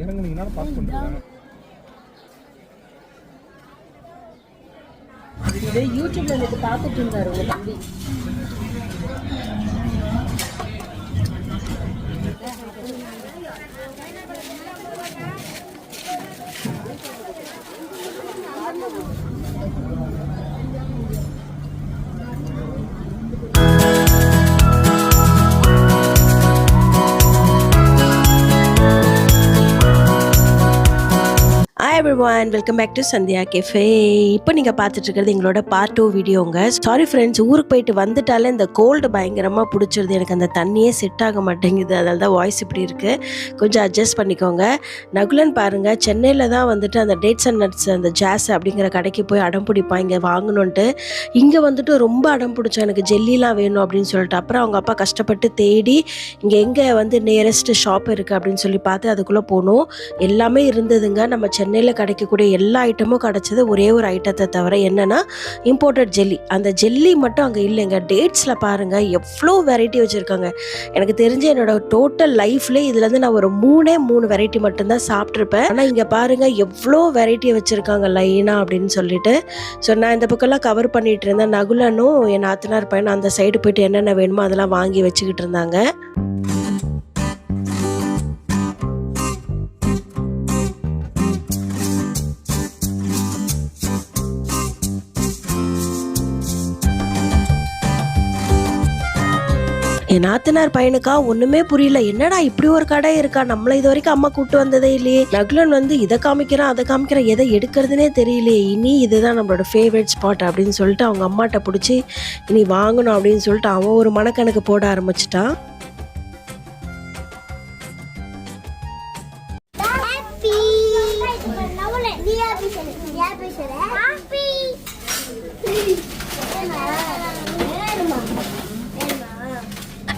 இறங்குனீங்கன்னா pass பண்ணுறாங்க இது யூடியூப்ல எனக்கு பார்த்துட்டு இருந்தாரு உங்க தம்பி. Thank you. Hi everyone welcome back to Sandhya cafe இப்போ நீங்கள் பார்த்துட்டு இருக்கிறது எங்களோட பார்ட் டூ வீடியோங்க. சாரி ஃப்ரெண்ட்ஸ் ஊருக்கு போயிட்டு வந்துட்டாலே இந்த கோல்டு பயங்கரமாக பிடிச்சிருது. எனக்கு அந்த தண்ணியே செட் ஆக மாட்டேங்குது. அதனால தான் வாய்ஸ் இப்படி இருக்குது கொஞ்சம் அட்ஜஸ்ட் பண்ணிக்கோங்க. நகுலன் பாருங்கள் சென்னையில் தான் வந்துட்டு அந்த டேட்ஸ் அண்ட் நட்ஸ் அந்த ஜாஸ் அப்படிங்கிற கடைக்கு போய் அடம் பிடிப்பான். இங்கே வாங்கணுன்ட்டு இங்கே வந்துட்டு ரொம்ப அடம் பிடிச்சோம் எனக்கு ஜெல்லிலாம் வேணும் அப்படின்னு சொல்லிட்டு. அப்புறம் அவங்க அப்பா கஷ்டப்பட்டு தேடி இங்கே எங்கே வந்து நியரஸ்ட் ஷாப் இருக்குது அப்படின்னு சொல்லி பார்த்து அதுக்குள்ளே போனோம். எல்லாமே இருந்ததுங்க. நம்ம சென்னை சென்னையில் கிடைக்கக்கூடிய எல்லா ஐட்டமும் கிடச்சது ஒரே ஒரு ஐட்டத்தை தவிர என்னென்னா இம்போர்ட்டட் ஜெல்லி அந்த ஜெல்லி மட்டும் அங்கே இல்லைங்க. டேட்ஸில் பாருங்கள் எவ்வளோ வெரைட்டி வச்சுருக்காங்க. எனக்கு தெரிஞ்ச என்னோட டோட்டல் லைஃப்லேயே இதுலேருந்து நான் ஒரு மூணே மூணு வெரைட்டி மட்டும்தான் சாப்பிட்ருப்பேன் ஆனால் இங்கே பாருங்கள் எவ்வளோ வெரைட்டி வச்சுருக்காங்க லைனாக அப்படின்னு சொல்லிட்டு. ஸோ நான் இந்த பக்கம்லாம் கவர் பண்ணிகிட்டு இருந்தேன். நகுலனும் என் ஆத்தனார் பையனும் அந்த சைடு போயிட்டு என்னென்ன வேணுமோ அதெல்லாம் வாங்கி வச்சுக்கிட்டு இருந்தாங்க. என் நாத்தனார் பையனுக்கா ஒண்ணுமே புரியல. என்னடா இப்படி ஒரு கடை இருக்கா? நம்மள இது வரைக்கும் அம்மா கூட்டு வந்ததே இல்லையே. நகுலன் வந்து இதை காமிக்கிறான் அதை காமிக்கிறான் எதை எடுக்கிறதுனே தெரியலையே. இனி இதுதான் நம்மளோட ஃபேவரட் ஸ்பாட் அப்படின்னு சொல்லிட்டு அவங்க அம்மாட்ட பிடிச்சி இனி வாங்கணும் அப்படின்னு சொல்லிட்டு அவன் ஒரு மனக்கணக்கு போட ஆரம்பிச்சிட்டான்.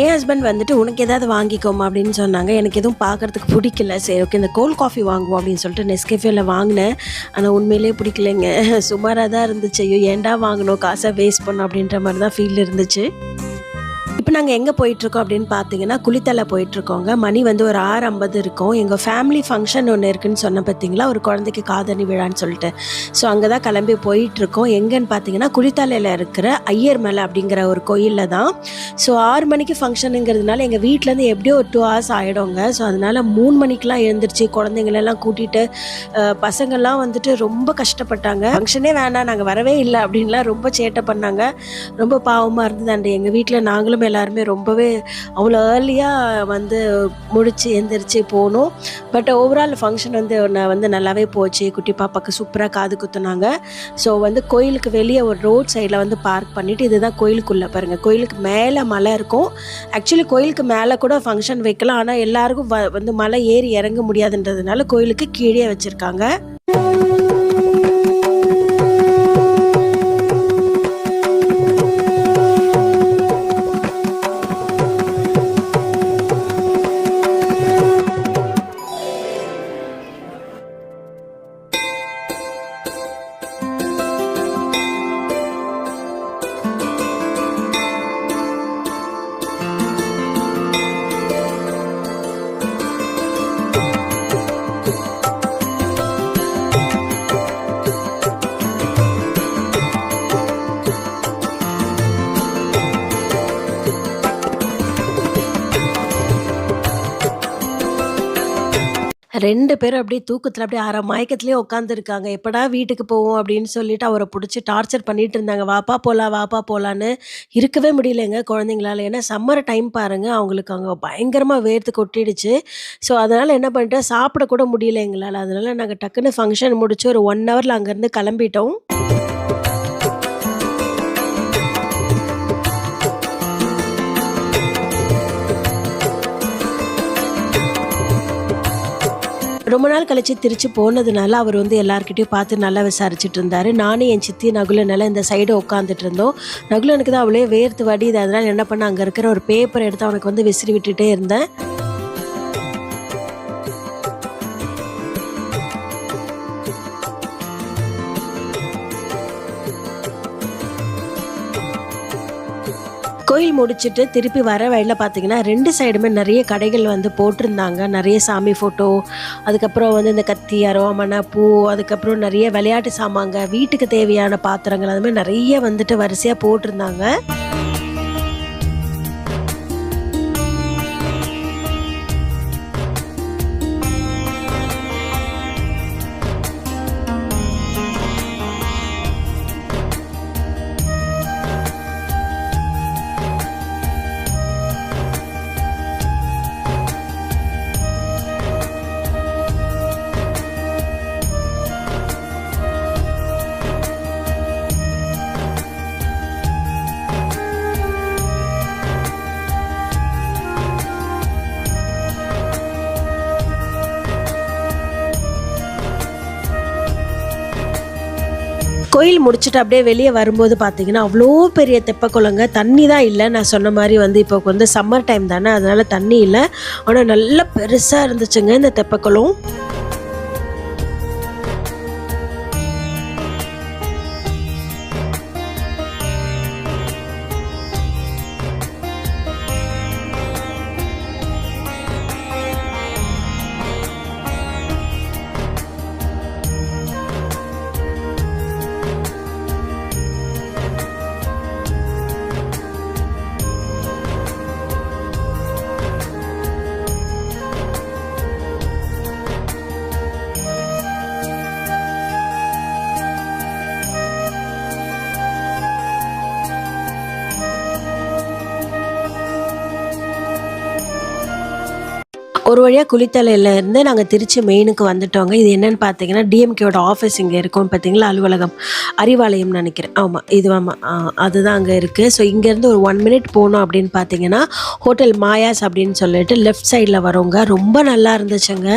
என் ஹஸ்பண்ட் வந்துட்டு உனக்கு ஏதாவது வாங்கிக்கோமா? அப்படின்னு சொன்னாங்க. எனக்கு எதுவும் பார்க்கறதுக்கு பிடிக்கல. சரி ஓகே இந்த கோல்ட் காஃபி வாங்குவோம் அப்படின்னு சொல்லிட்டு நெஸ்கேஃபேல வாங்கினேன். ஆனால் உண்மையிலேயே பிடிக்கலைங்க. சுமாராக தான் இருந்துச்சு. ஐயோ ஏன்டா வாங்கணும்? காசை வேஸ்ட் பண்ணோம் அப்படின்ற மாதிரி தான் ஃபீல் இருந்துச்சு. இப்போ நாங்கள் எங்கே போயிட்டுருக்கோம் அப்படின்னு பார்த்தீங்கன்னா குளித்தலை போயிட்டுருக்கோங்க. மணி வந்து ஒரு ஆறு ஐம்பது இருக்கும். எங்கள் ஃபேமிலி ஃபங்க்ஷன் ஒன்று இருக்குன்னு சொன்ன பார்த்தீங்களா ஒரு குழந்தைக்கு காதணி விழான்னு சொல்லிட்டு. ஸோ அங்கே தான் கிளம்பி போயிட்டுருக்கோம். எங்கேன்னு பார்த்தீங்கன்னா குளித்தலையில் இருக்கிற ஐயர் மலை அப்படிங்கிற ஒரு கோயிலில் தான். ஸோ ஆறு மணிக்கு ஃபங்க்ஷனுங்கிறதுனால எங்கள் வீட்டிலேருந்து எப்படியோ ஒரு டூ ஹவர்ஸ் ஆகிடுங்க ஸோ அதனால் மூணு மணிக்கெலாம் எழுந்திரிச்சு குழந்தைங்களெல்லாம் கூட்டிகிட்டு பசங்கள்லாம் வந்துட்டு ரொம்ப கஷ்டப்பட்டாங்க. ஃபங்க்ஷனே வேணாம் நாங்கள் வரவே இல்லை அப்படின்லாம் ரொம்ப சேட்டை பண்ணாங்க. ரொம்ப பாவமாக இருந்தது. அண்ட் எங்கள் வீட்டில் நாங்களும் எல்லாருமே எல்லாருமே ரொம்பவே அவ்வளோ ஏர்லியாக வந்து முடித்து எந்திரிச்சு போனோம். பட் ஓவரால் ஃபங்க்ஷன் வந்து நான் வந்து நல்லாவே போச்சு. குட்டி பாப்பாவுக்கு சூப்பராக காது குத்துனாங்க. ஸோ வந்து கோயிலுக்கு வெளியே ஒரு ரோட் சைடில் வந்து பார்க் பண்ணிவிட்டு இதுதான் கோயிலுக்குள்ளே பாருங்கள் கோயிலுக்கு மேலே மலை இருக்கும். ஆக்சுவலி கோயிலுக்கு மேலே கூட ஃபங்க்ஷன் வைக்கலாம். ஆனால் எல்லாருக்கும் வ வந்து மலை ஏறி இறங்க முடியாதுன்றதுனால கோயிலுக்கு கீழே வச்சுருக்காங்க. ரெண்டு பேரும் அப்படியே தூக்கத்தில் அப்படியே அரை மயக்கத்துலேயே உட்காந்துருக்காங்க எப்படா வீட்டுக்கு போவோம் அப்படின்னு சொல்லிட்டு அவரை பிடிச்சி டார்ச்சர் பண்ணிட்டு இருந்தாங்க. வாப்பா போகலாம் வாப்பா போகலான்னு இருக்கவே முடியலைங்க குழந்தைங்களால. ஏன்னா சம்மர் டைம் பாருங்கள் அவங்களுக்கு அங்கே பயங்கரமாக வேர்த்து கொட்டிடுச்சு. ஸோ அதனால் என்ன பண்ணிட்டேன் சாப்பிடக்கூட முடியல எங்களால். அதனால் நாங்கள் டக்குன்னு ஃபங்க்ஷன் முடிச்சு ஒரு ஒன் ஹவரில் அங்கேருந்து கிளம்பிட்டோம். ரொம்ப நாள் கழிச்சு திருச்சி போனதுனால அவர் வந்து எல்லாருக்கிட்டையும் பார்த்து நல்லா விசாரிச்சுட்டு இருந்தாரு. நானும் என் சித்தி நகுலனால இந்த சைடு உட்காந்துட்டு இருந்தோம். நகுலனுக்கு தான் அவளே வேர்த்து வடியுது. அதனால என்ன பண்ண அங்கே இருக்கிற ஒரு பேப்பர் எடுத்து அவனுக்கு வந்து விசிறி விட்டுட்டே இருந்தேன். முடிச்சுட்டு திருப்பி வர வழியில் பார்த்தீங்கன்னா ரெண்டு சைடுமே நிறைய கடைகள் வந்து போட்டிருந்தாங்க. நிறைய சாமி ஃபோட்டோ அதுக்கப்புறம் வந்து இந்த கத்தி அரோமனை பூ அதுக்கப்புறம் நிறைய விளையாட்டு சாமாங்க வீட்டுக்கு தேவையான பாத்திரங்கள் அது மாதிரி நிறைய வந்துட்டு வரிசையாக போட்டிருந்தாங்க. கோயில் முடிச்சுட்டு அப்படியே வெளியே வரும்போது பார்த்தீங்கன்னா அவ்வளோ பெரிய தெப்பக்குளங்க. தண்ணி தான் இல்லை. நான் சொன்ன மாதிரி வந்து இப்போ வந்து சம்மர் டைம் தானே. அதனால தண்ணி இல்லை. ஆனால் நல்லா பெருசாக இருந்துச்சுங்க இந்த தெப்பக்குளம். ஒரு வழியாக குளித்தலையிலேருந்து நாங்கள் திருச்சி மெயினுக்கு வந்துட்டோங்க. இது என்னென்னு பார்த்தீங்கன்னா டிஎம்கேவோட ஆஃபீஸ் இங்கே இருக்கும் பார்த்தீங்களா அலுவலகம். அறிவாலயம்னு நினைக்கிறேன். ஆமாம் இது ஆமாம் அதுதான் அங்கே இருக்குது ஸோ இங்கேருந்து ஒரு ஒன் மினிட் போனோம் அப்படின்னு பார்த்தீங்கன்னா ஹோட்டல் மாயாஸ் அப்படின்னு சொல்லிட்டு லெஃப்ட் சைடில் வரவங்க ரொம்ப நல்லா இருந்துச்சுங்க.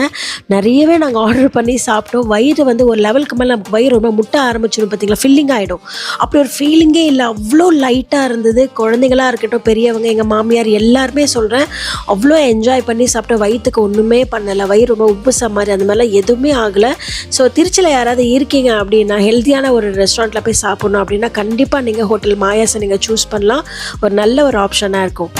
நிறையவே நாங்கள் ஆர்டர் பண்ணி சாப்பிட்டோம். வயிறு வந்து ஒரு லெவலுக்கு மேலே நமக்கு வயிறு ரொம்ப முட்டை ஆரம்பிச்சிடும் பார்த்தீங்களா ஃபில்லிங் ஆகிடும் அப்படி ஒரு ஃபீலிங்கே இல்லை. அவ்வளோ லைட்டாக இருந்தது. குழந்தைங்களா இருக்கட்டும் பெரியவங்க எங்கள் மாமியார் எல்லாருமே சொல்கிறேன் அவ்வளோ என்ஜாய் பண்ணி சாப்பிட்ட வயிற்றுக்கு ஒன்றுமே பண்ணலை வயிறு ரொம்ப உப்புச மாதிரி அந்த மாதிரிலாம் எதுவுமே ஆகலை. ஸோ திருச்சியில் யாராவது இருக்கீங்க அப்படின்னா ஹெல்த்தியான ஒரு ரெஸ்டாரண்ட்டில் போய் சாப்பிட்ணும் அப்படின்னா கண்டிப்பாக நீங்கள் ஹோட்டல் மாயாஸை நீங்கள் சூஸ் பண்ணலாம். ஒரு நல்ல ஒரு ஆப்ஷனாக இருக்கும்.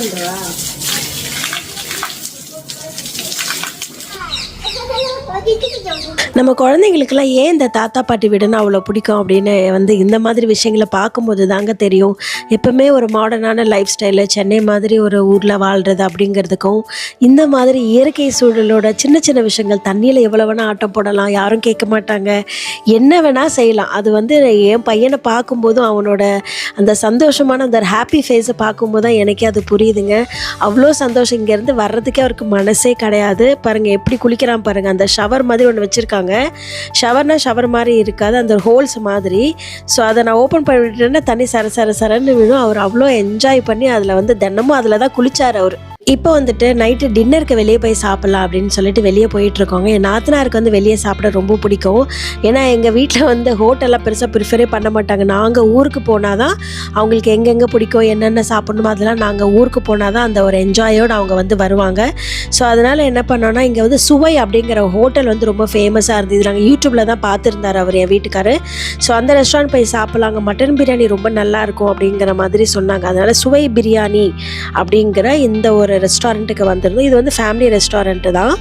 அப்படி ஆஃப் பண்ணுறேன் ஒரு நம்ம குழந்தைங்களுக்கெல்லாம் ஏன் இந்த தாத்தா பாட்டி வீடுன்னு அவ்வளோ பிடிக்கும் அப்படின்னு வந்து இந்த மாதிரி விஷயங்களை பார்க்கும்போது தாங்க தெரியும். எப்போவுமே ஒரு மாடர்னான லைஃப் ஸ்டைலு சென்னை மாதிரி ஒரு ஊரில் வாழ்கிறது அப்படிங்கிறதுக்கும் இந்த மாதிரி இயற்கை சூழலோட சின்ன சின்ன விஷயங்கள் தண்ணியில் எவ்வளோ வேணால் ஆட்டம் போடலாம் யாரும் கேட்க மாட்டாங்க. என்ன வேணால் செய்யலாம். அது வந்து என் பையனை பார்க்கும்போதும் அவனோட அந்த சந்தோஷமான அந்த ஹாப்பி ஃபேஸை பார்க்கும்போது தான் எனக்கே அது புரியுதுங்க. அவ்வளோ சந்தோஷம். இங்கேருந்து வர்றதுக்கே அவருக்கு மனசே கிடையாது. பாருங்கள் எப்படி குளிக்கிறான் பாருங்கள் அந்த ஷவர் மாதிரி ஒன்று வச்சுருக்காங்க. ஷவர்னா ஷவர் மாதிரி இருக்காது. அந்த ஹோல்ஸ் மாதிரி. ஸோ அதை நான் ஓப்பன் பண்ணிவிட்டேன்னா தண்ணி சர சர சரன்னு விழும். அவர் அவ்வளோ என்ஜாய் பண்ணி அதில் வந்து தினமும் அதில் தான் குளிச்சார் அவர். இப்போ வந்துட்டு நைட்டு டின்னருக்கு வெளியே போய் சாப்பிட்லாம் அப்படின்னு சொல்லிட்டு வெளியே போயிட்டு இருக்கோங்க என் நாத்தனாருக்கு வந்து வெளியே சாப்பிட ரொம்ப பிடிக்கும். ஏன்னா எங்கள் வீட்டில் வந்து ஹோட்டல்லாம் பெருசாக ப்ரிஃபரே பண்ண மாட்டாங்க. நாங்கள் ஊருக்கு போனால் தான் அவங்களுக்கு எங்கெங்கே பிடிக்கும் என்னென்ன சாப்பிடணுமோ அதெல்லாம் நாங்கள் ஊருக்கு போனால் தான் அந்த ஒரு என்ஜாயோடு அவங்க வந்து வருவாங்க. ஸோ அதனால் என்ன பண்ணோன்னா இங்கே வந்து சுவை அப்படிங்கிற ஹோட்டல் வந்து ரொம்ப ஃபேமஸாக இருந்தது. நாங்கள் யூடியூப்பில் தான் பார்த்துருந்தார் அவர் என் வீட்டுக்காரு. ஸோ அந்த ரெஸ்டாரண்ட் போய் சாப்பிட்லாங்க. மட்டன் பிரியாணி ரொம்ப நல்லா இருக்கும் அப்படிங்கிற மாதிரி சொன்னாங்க. அதனால் சுவை பிரியாணி அப்படிங்கிற இந்த ஒரு ரெஸ்டாரண்ட்டுக்கு வந்திருந்தோம். இது வந்து ஃபேமிலி ரெஸ்டாரண்ட்டு தான்.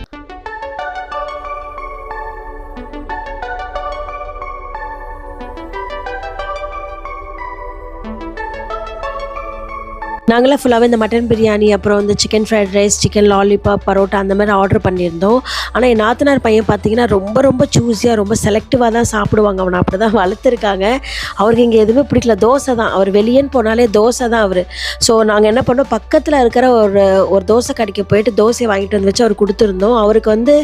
நாங்களாம் ஃபுல்லாகவே இந்த மட்டன் பிரியாணி அப்புறம் வந்து chicken fried rice chicken lollipop parotta அந்த மாதிரி ஆர்டர் பண்ணியிருந்தோம். ஆனால் என் நாத்தனார் பையன் பார்த்தீங்கன்னா ரொம்ப ரொம்ப சூஸியாக ரொம்ப செலக்டிவாக தான் சாப்பிடுவாங்க. அவனை அப்படி தான் வளர்த்துருக்காங்க. அவருக்கு இங்கே எதுவுமே பிடிக்கல. தோசை தான். அவர் வெளியேன்னு போனாலே தோசை தான் அவர். ஸோ நாங்கள் என்ன பண்ணோம்? பக்கத்தில் இருக்கிற ஒரு ஒரு தோசை கடைக்கு போயிட்டு தோசையை வாங்கிட்டு வந்து வச்சு அவர் கொடுத்துருந்தோம். அவருக்கு வந்து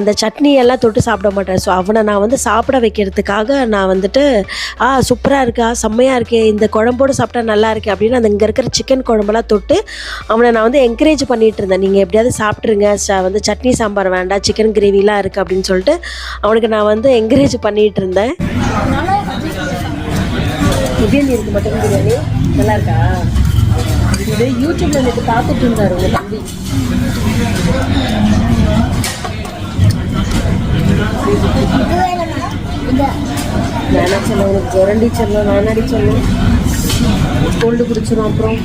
அந்த சட்னி எல்லாம் தொட்டு சாப்பிட மாட்டார். ஸோ அவனை நான் வந்து சாப்பிட வைக்கிறதுக்காக நான் வந்துட்டு ஆ சூப்பராக இருக்கா? செம்மையாக இருக்கே. இந்த குழம்போடு சாப்பிட்டா நல்லா இருக்கே. அப்படின்னு அந்த இங்கே இருக்கிற சிக்கன் குழம்பெல்லாம் தொட்டு அவனை நான் வந்து என்கரேஜ் பண்ணிட்டு இருந்தேன் நீங்கள் எப்படியாவது சாப்பிட்ருங்க வந்து சட்னி சாம்பார் வேண்டாம் சிக்கன் கிரேவிலாம் இருக்குது அப்படின்னு சொல்லிட்டு அவனுக்கு நான் வந்து என்கரேஜ் பண்ணிட்டு இருந்தேன் பிரியாணி இருக்கு மட்டன் பிரியாணி. நல்லா இருக்கா? இது யூடியூப்ல எனக்கு பார்த்துட்டு இருந்தார் உங்க தம்பி. வேணாம் சொல்ல உனக்கு ஜொரண்டி சொல்லணும் வேணாடி சொல்லணும் கோல்டு குடிச்சிடும் அப்புறம்.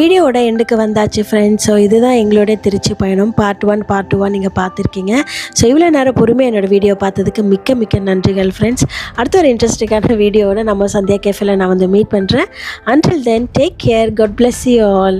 வீடியோவோட எண்டுக்கு வந்தாச்சு ஃப்ரெண்ட்ஸ் ஸோ இதுதான் எங்களுடைய திருச்சி பயணம். பார்ட் ஒன் பார்ட் ஒன் நீங்கள் பார்த்துருக்கீங்க. ஸோ இவ்வளோ நேரம் பொறுமையாக என்னோடய வீடியோ பார்த்ததுக்கு மிக்க மிக்க நன்றிகள் ஃப்ரெண்ட்ஸ் அடுத்த ஒரு இன்ட்ரெஸ்டிங்கான வீடியோவோட நம்ம சந்தியா கேஃபில் நான் வந்து மீட் பண்ணுறேன் until then take care god bless you all